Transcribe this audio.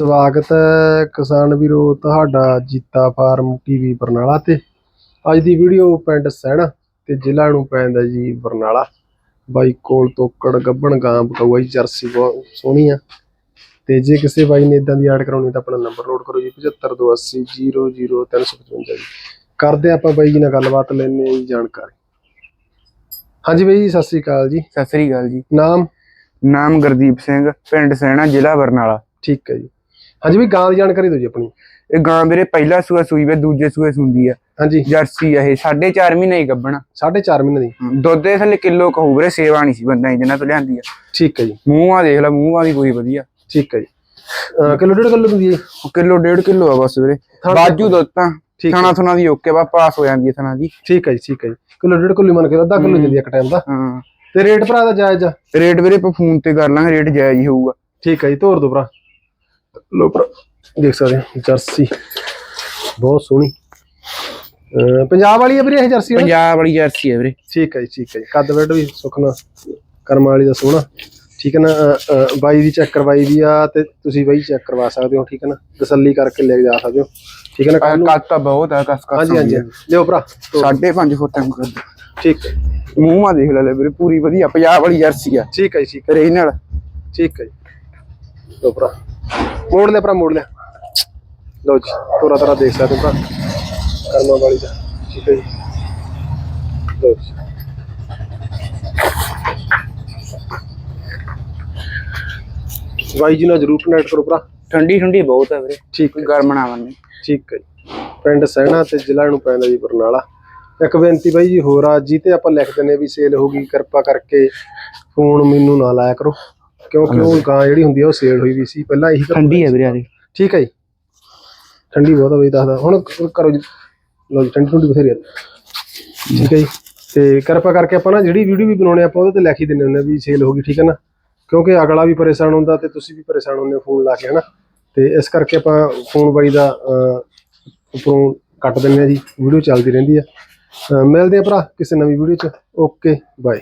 ਸਵਾਗਤ ਹੈ ਕਿਸਾਨ ਵੀਰੋ ਤੁਹਾਡਾ ਜੀਤਾ ਫਾਰਮ ਟੀਵੀ ਬਰਨਾਲਾ ਤੇ। ਅੱਜ ਦੀ ਵੀਡੀਓ ਪਿੰਡ ਸਹਿਣਾ ਤੇ ਜ਼ਿਲ੍ਹਾ ਨੂੰ ਪੈਂਦਾ ਜੀ ਬਰਨਾਲਾ। ਬਾਈ ਕੋਲ ਤੋਕੜ ਗੱਬਣ ਗਾਂ ਜੀ ਜਰਸੀ ਬਹੁਤ ਸੋਹਣੀ ਆ। ਤੇ ਜੇ ਕਿਸੇ ਬਾਈ ਨੇ ਇਦਾਂ ਦੀ ਐਡ ਕਰਾਉਣੀ ਤਾਂ ਆਪਣਾ ਨੰਬਰ ਨੋਟ ਕਰੋ ਜੀ 7528000355 ਜੀ। ਕਰਦੇ ਆਪਾਂ ਬਾਈ ਜੀ ਨਾਲ ਗੱਲਬਾਤ ਲੈਣੇ ਜੀ ਜਾਣਕਾਰੀ। ਹਾਂਜੀ ਬਾਈ ਜੀ ਸਤਿ ਸ੍ਰੀ ਅਕਾਲ ਜੀ। ਸਤਿ ਸ੍ਰੀ ਅਕਾਲ ਜੀ। ਨਾਮ? ਨਾਮ ਗੁਰਦੀਪ ਸਿੰਘ ਪਿੰਡ ਸੈਣਾ ਜ਼ਿਲ੍ਹਾ ਬਰਨਾਲਾ। ਠੀਕ ਹੈ ਜੀ। ਹਾਂਜੀ ਵੀ ਗਾਂ ਦੀ ਜਾਣਕਾਰੀ ਦਿਓ ਜੀ ਆਪਣੀ। ਇਹ ਗਾਂ ਵੀਰੇ ਪਹਿਲਾ ਸੂਆ ਸੂਈ ਵੇ ਦੂਜੇ ਸੂਏ ਸੁੰਦੀ ਆ। ਹਾਂਜੀ। ਜਰਸੀ ਆ ਇਹ 4.5 ਮਹੀਨੇ ਹੀ ਗੱਬਣਾ। 4.5 ਮਹੀਨੇ ਦੀ। ਦੁੱਧ ਦੇ ਥੱਲੇ ਕਿਲੋ ਕਹੂ ਵੀਰੇ ਸੇਵਾ ਨਹੀਂ ਸੀ ਬੰਦਾ ਜਿਹਨਾਂ ਤੋਂ ਲਿਆਂਦੀ ਆ। ਠੀਕ ਹੈ ਜੀ। ਮੂੰਹ ਆ ਦੇਖ ਲੈ ਮੂੰਹ ਆ ਦੀ ਕੋਈ ਵਧੀਆ। ਠੀਕ ਹੈ ਜੀ। ਕਿਲੋ ਡੇਢ ਕਿਲੋ ਜੀ? ਕਿਲੋ ਡੇਢ ਕਿਲੋ ਆ ਬਸ ਵੀਰੇ। ਬਾਜੂ ਦੁੱਧ ਤਾਂ ਠੀਕ ਥਣਾ ਦੀ ਓਕੇ ਬਾ ਪਾਸ ਹੋ ਜਾਂਦੀ ਹੈ ਥਣਾ ਦੀ। ਠੀਕ ਹੈ ਜੀ ਠੀਕ ਹੈ ਜੀ। ਕਿਲੋ ਡੇਢ ਕਿਲੋ ਮੰਨ ਕੇ ਅੱਧਾ ਕਿਲੋ ਆ ਇੱਕ ਟਾਈਮ ਦਾ। ਹਾਂ। ਤੇ ਰੇਟ ਭਰਾ ਦਾ ਜਾਇਜ਼ ਆ? ਰੇਟ ਵੀਰੇ ਆਪਾਂ ਫੋਨ ਤੇ ਕਰ ਲਾਂਗੇ ਰੇਟ ਜਾਇਜ਼ ਹੀ ਹੋਊਗਾ। ਠੀਕ ਹੈ ਜੀ ਤੋਰ ਦੋ ਭਰਾ। ਲੋ ਭਰਾ। ਦੇਖ ਸਕਦੇ ਹੋ ਜਰਸੀ। ਬਹੁਤ ਸੋਹਣੀ। ਪੰਜਾਬ ਵਾਲੀ ਹੈ ਵੀਰੇ ਇਹ ਜਰਸੀ? ਪੰਜਾਬ ਵਾਲੀ ਜਰਸੀ ਹੈ ਵੀਰੇ। ਠੀਕ ਹੈ ਜੀ ਠੀਕ ਹੈ ਜੀ। ਕੱਦ ਬੈਡ ਵੀ ਸੁਖਨਾ ਕਰਮ ਵਾਲੀ ਦਾ ਸੋਹਣਾ। ਠੀਕ ਹੈ ਨਾ ਬਾਈ ਦੀ ਚੈੱਕ ਕਰਵਾਈ ਦੀ ਆ ਤੇ ਤੁਸੀਂ ਬਾਈ ਚੈੱਕ ਕਰਵਾ ਸਕਦੇ ਹੋ ਠੀਕ ਹੈ ਨਾ? ਤਸੱਲੀ ਕਰਕੇ ਲੈ ਕੇ ਜਾ ਸਕਦੇ ਹੋ। ਠੀਕ ਹੈ ਨਾ ਕੱਦ ਤਾਂ ਬਹੁਤ ਆ ਕਸ ਕਸ ਹਾਂਜੀ। ਹਾਂਜੀ। ਲਿਓ ਭਰਾ। ਤੋਰ। 5.5 ਫੁੱਟ ਤੱਕ ਕੱਦ ਠੀਕ ਹੈ ਮੂੰਹ ਆ ਦੇਖ ਲੈ ਲੈ ਵੀਰੇ ਪੂਰੀ ਵਧੀਆ ਪੰਜਾਬ ਵਾਲੀ ਜਰਸੀ ਆ। ਠੀਕ ਹੈ ਜੀ ਠੀਕ ਹੈ ਰੇ ਨਾਲ ਠੀਕ ਹੈ ਜੀ। ਲਓ ਭਰਾ। ਮੋੜ ਲਿਆ ਭਰਾ ਮੋੜ ਲਿਆ। ਲਓ ਜੀ ਤੋਰਾ ਤੋਰਾ ਦੇਖ ਸਕਦੇ ਭਰਾ। ਕਰਮਾ ਵਾਲੀ ਦਾ ਠੀਕ ਹੈ ਜੀ। ਲਓ ਜੀ। ਬਾਈ ਜੀ ਨਾਲ ਜਰੂਰ ਕਨੈਕਟ ਕਰੋ ਭਰਾ। ਠੰਡੀ ਠੰਡੀ ਬਹੁਤ ਹੈ ਵੀਰੇ। ਠੀਕ ਗਰਮ ਨਾ ਮੰਨੇ ਠੀਕ ਹੈ ਜੀ। ਪਿੰਡ ਸਹਿਣਾ ਤੇ ਜ਼ਿਲ੍ਹਾ ਨੂੰ ਪੈਂਦਾ ਜੀ ਬਰਨਾਲਾ। ਇੱਕ ਬੇਨਤੀ ਬਾਈ ਜੀ ਹੋਰ ਆ ਜੀ ਤੇ ਆਪਾਂ ਲਿਖ ਦਿੰਨੇ ਵੀ ਸੇਲ ਹੋ ਗਈ ਕਿਰਪਾ ਕਰਕੇ ਫੋਨ ਮੈਨੂੰ ਨਾ ਲਾਇਆ ਕਰੋ। ਕਿਉਂਕਿ ਉਹ ਗਾਂ ਜਿਹੜੀ ਹੁੰਦੀ ਆ ਉਹ ਸੇਲ ਹੋਈ ਵੀ ਸੀ। ਪਹਿਲਾਂ ਇਹੀ। ਠੰਡੀ ਹੈ ਵੀਰੇ ਆਦੀ ਠੀਕ ਹੈ ਜੀ। ਠੰਡੀ ਬਹੁਤ ਆ ਬਈ ਦੱਸਦਾ। ਹੁਣ ਕਰੋ ਜੀ। ਲਓ ਜੀ ਠੰਡੀ ਠੰਡੀ ਬਥੇਰੀ ਆ। ਠੀਕ ਹੈ ਜੀ। ਤੇ ਕਿਰਪਾ ਕਰਕੇ ਆਪਾਂ ਨਾ ਜਿਹੜੀ ਵੀਡੀਓ ਵੀ ਬਣਾਉਣੇ ਆਪਾਂ ਉਹਦੇ ਤੇ ਲਿਖ ਹੀ ਦਿੰਦੇ ਹੁੰਦੇ ਆ ਵੀ ਸੇਲ ਹੋ ਗਈ ਠੀਕ ਹੈ ਨਾ? ਕਿਉਂਕਿ ਅਗਲਾ ਵੀ ਪਰੇਸ਼ਾਨ ਹੁੰਦਾ ਤੇ ਤੁਸੀਂ ਵੀ ਪਰੇਸ਼ਾਨ ਹੁੰਦੇ ਹੋ ਫੋਨ ਲਾ ਕੇ ਹਨਾ? ਤੇ ਇਸ ਕਰਕੇ ਆਪਾਂ ਫੋਨ ਬਾਈ ਦਾ ਉੱਪਰੋਂ ਕੱਟ ਦਿੰਦੇ ਆ ਜੀ। ਵੀਡੀਓ ਚੱਲਦੀ ਰਹਿੰਦੀ ਆ। ਮਿਲਦੇ ਆ ਭਰਾ ਕਿਸੇ ਨਵੀਂ ਵੀਡੀਓ ਚ। Okay bye.